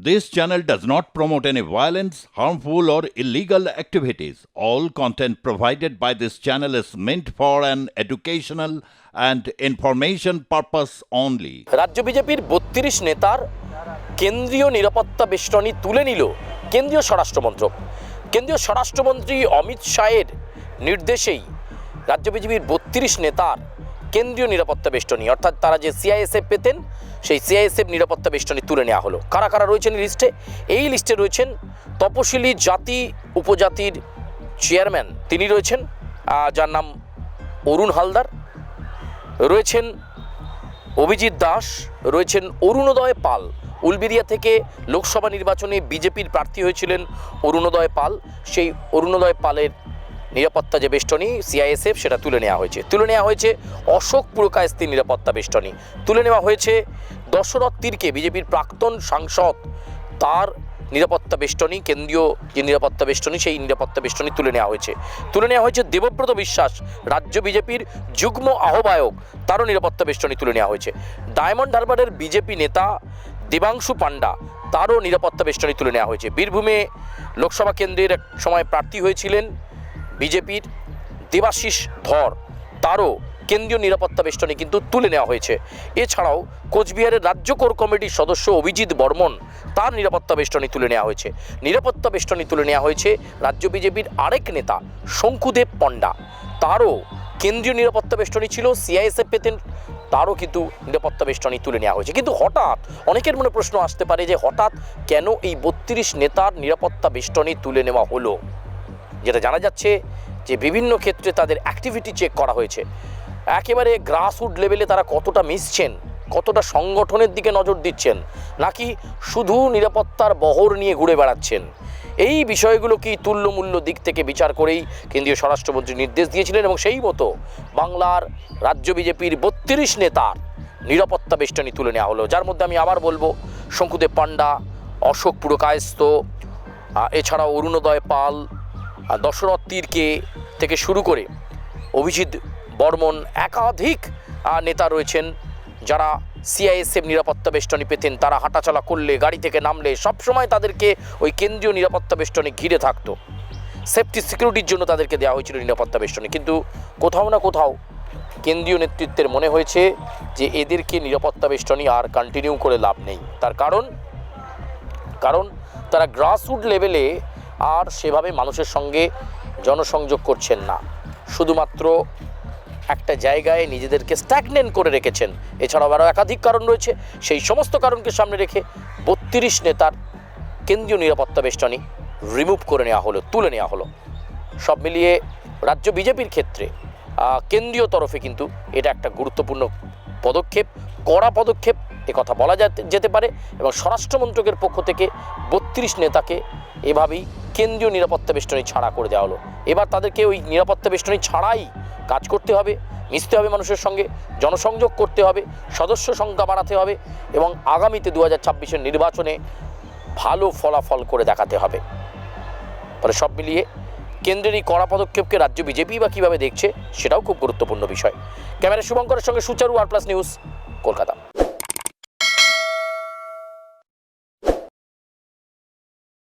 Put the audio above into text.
This channel does not promote any violence, harmful, or illegal activities. All content provided by this channel is meant for an educational and information purpose only. রাজ্য বিজেপির বত্রিশ নেতার কেন্দ্রীয় নিরাপত্তা বেষ্টনী তুলে নিল কেন্দ্রীয় স্বরাষ্ট্রমন্ত্রক কেন্দ্রীয় স্বরাষ্ট্রমন্ত্রী অমিত শাহের নির্দেশেই রাজ্য বিজেপির বত্রিশ নেতার কেন্দ্রীয় নিরাপত্তা বেষ্টনী, অর্থাৎ তারা যে সিআইএসএফ পেতেন, সেই সিআইএসএফ নিরাপত্তা বেষ্টনী তুলে নেওয়া হলো। কারা কারা রয়েছেন এই লিস্টে এই লিস্টে রয়েছেন তপশিলি জাতি উপজাতির চেয়ারম্যান তিনি রয়েছেন যার নাম অরুণ হালদার। রয়েছেন অভিজিৎ দাস, রয়েছেন অরুণোদয় পাল। উলবেরিয়া থেকে লোকসভা নির্বাচনে বিজেপির প্রার্থী হয়েছিলেন অরুণোদয় পাল। সেই অরুণোদয় পালের নিরাপত্তা যে বেষ্টনী সিআইএসএফ সেটা তুলে নেওয়া হয়েছে। তুলে নেওয়া হয়েছে অশোক পুরকায়স্তির নিরাপত্তা বেষ্টনী। তুলে নেওয়া হয়েছে দশরথ তীরকে, বিজেপির প্রাক্তন সাংসদ, তার নিরাপত্তা বেষ্টনী, কেন্দ্রীয় যে নিরাপত্তা বেষ্টনী, সেই নিরাপত্তা বেষ্টনী তুলে নেওয়া হয়েছে। তুলে নেওয়া হয়েছে দেবব্রত বিশ্বাস, রাজ্য বিজেপির যুগ্ম আহ্বায়ক, তারও নিরাপত্তা বেষ্টনী তুলে নেওয়া হয়েছে। ডায়মন্ড হারবারের বিজেপি নেতা দেবাংশু পান্ডা তারও নিরাপত্তা বেষ্টনী তুলে নেওয়া হয়েছে। বীরভূমে লোকসভা কেন্দ্রের এক সময় প্রার্থী হয়েছিলেন বিজেপির দেবাশিস ধর, তারও কেন্দ্রীয় নিরাপত্তা বেষ্টনী কিন্তু তুলে নেওয়া হয়েছে। এছাড়াও কোচবিহারের রাজ্য কোর কমিটির সদস্য অভিজিৎ বর্মন তার নিরাপত্তা বেষ্টনী তুলে নেওয়া হয়েছে। নিরাপত্তা বেষ্টনী তুলে নেওয়া হয়েছে রাজ্য বিজেপির আরেক নেতা, শঙ্কুদেব পণ্ডা। তারও কেন্দ্রীয় নিরাপত্তা বেষ্টনী ছিল সিআইএসএফ পেতেন, তারও কিন্তু নিরাপত্তা বেষ্টনী তুলে নেওয়া হয়েছে। কিন্তু হঠাৎ অনেকের মনে প্রশ্ন আসতে পারে যে হঠাৎ কেন এই বত্রিশ নেতার নিরাপত্তা বেষ্টনী তুলে নেওয়া হলো? যেটা জানা যাচ্ছে যে বিভিন্ন ক্ষেত্রে তাদের অ্যাক্টিভিটি চেক করা হয়েছে। একেবারে গ্রাসরুট লেভেলে তারা কতটা মিশছেন, কতটা সংগঠনের দিকে নজর দিচ্ছেন, নাকি শুধু নিরাপত্তার বহর নিয়ে ঘুরে বেড়াচ্ছেন? এই বিষয়গুলো কি তুল্যমূল্য দিক থেকে বিচার করেই কেন্দ্রীয় স্বরাষ্ট্রমন্ত্রী নির্দেশ দিয়েছিলেন এবং সেই মতো বাংলার রাজ্য বিজেপির বত্রিশ নেতার নিরাপত্তা বেষ্টনী তুলে নেওয়া হলো। যার মধ্যে আমি আবার বলব, শঙ্কুদেব পান্ডা অশোক পুরকায়স্ত এছাড়াও অরুণোদয় পাল দশরথ তীরকে থেকে শুরু করে অভিজিৎ বর্মন একাধিক নেতা রয়েছেন যারা সিআইএসএফ নিরাপত্তা বেষ্টনী পেতেন। তারা হাঁটাচলা করলে, গাড়ি থেকে নামলে, সবসময় তাদেরকে ওই কেন্দ্রীয় নিরাপত্তা বেষ্টনী ঘিরে থাকতো। সেফটি সিকিউরিটির জন্য তাদেরকে দেওয়া হয়েছিল নিরাপত্তা বেষ্টনী। কিন্তু কোথাও না কোথাও কেন্দ্রীয় নেতৃত্বের মনে হয়েছে যে এদেরকে নিরাপত্তা বেষ্টনী আর কন্টিনিউ করে লাভ নেই। তার কারণ কারণ তারা গ্রাসরুট লেভেলে আর সেভাবে মানুষের সঙ্গে জনসংযোগ করছেন না। শুধুমাত্র একটা জায়গায় নিজেদেরকে স্ট্যাগনেন্ট করে রেখেছেন। এছাড়াও আরও একাধিক কারণ রয়েছে। সেই সমস্ত কারণকে সামনে রেখে বত্রিশ নেতার কেন্দ্রীয় নিরাপত্তা বেষ্টনী রিমুভ করে নেওয়া হলো, তুলে নেওয়া হলো। সব মিলিয়ে রাজ্য বিজেপির ক্ষেত্রে কেন্দ্রীয় তরফে কিন্তু এটা একটা গুরুত্বপূর্ণ পদক্ষেপ। কড়া পদক্ষেপ কথা বলা যেতে যেতে পারে এবং স্বরাষ্ট্রমন্ত্রকের পক্ষ থেকে বত্রিশ নেতাকে এভাবেই কেন্দ্রীয় নিরাপত্তা বেষ্টনী ছাড়া করে দেওয়া হলো। এবার তাদেরকে ওই নিরাপত্তা বেষ্টনী ছাড়াই কাজ করতে হবে, মিশতে হবে মানুষের সঙ্গে, জনসংযোগ করতে হবে, সদস্য সংখ্যা বাড়াতে হবে এবং আগামীতে দু হাজার ছাব্বিশের নির্বাচনে ভালো ফলাফল করে দেখাতে হবে। ফলে সব মিলিয়ে কেন্দ্রের এই কড়া পদক্ষেপকে রাজ্য বিজেপি বা কীভাবে দেখছে, সেটাও খুব গুরুত্বপূর্ণ বিষয়। ক্যামেরা শুভঙ্করের সঙ্গে সুচারু, আর প্লাস নিউজ। কলকাতা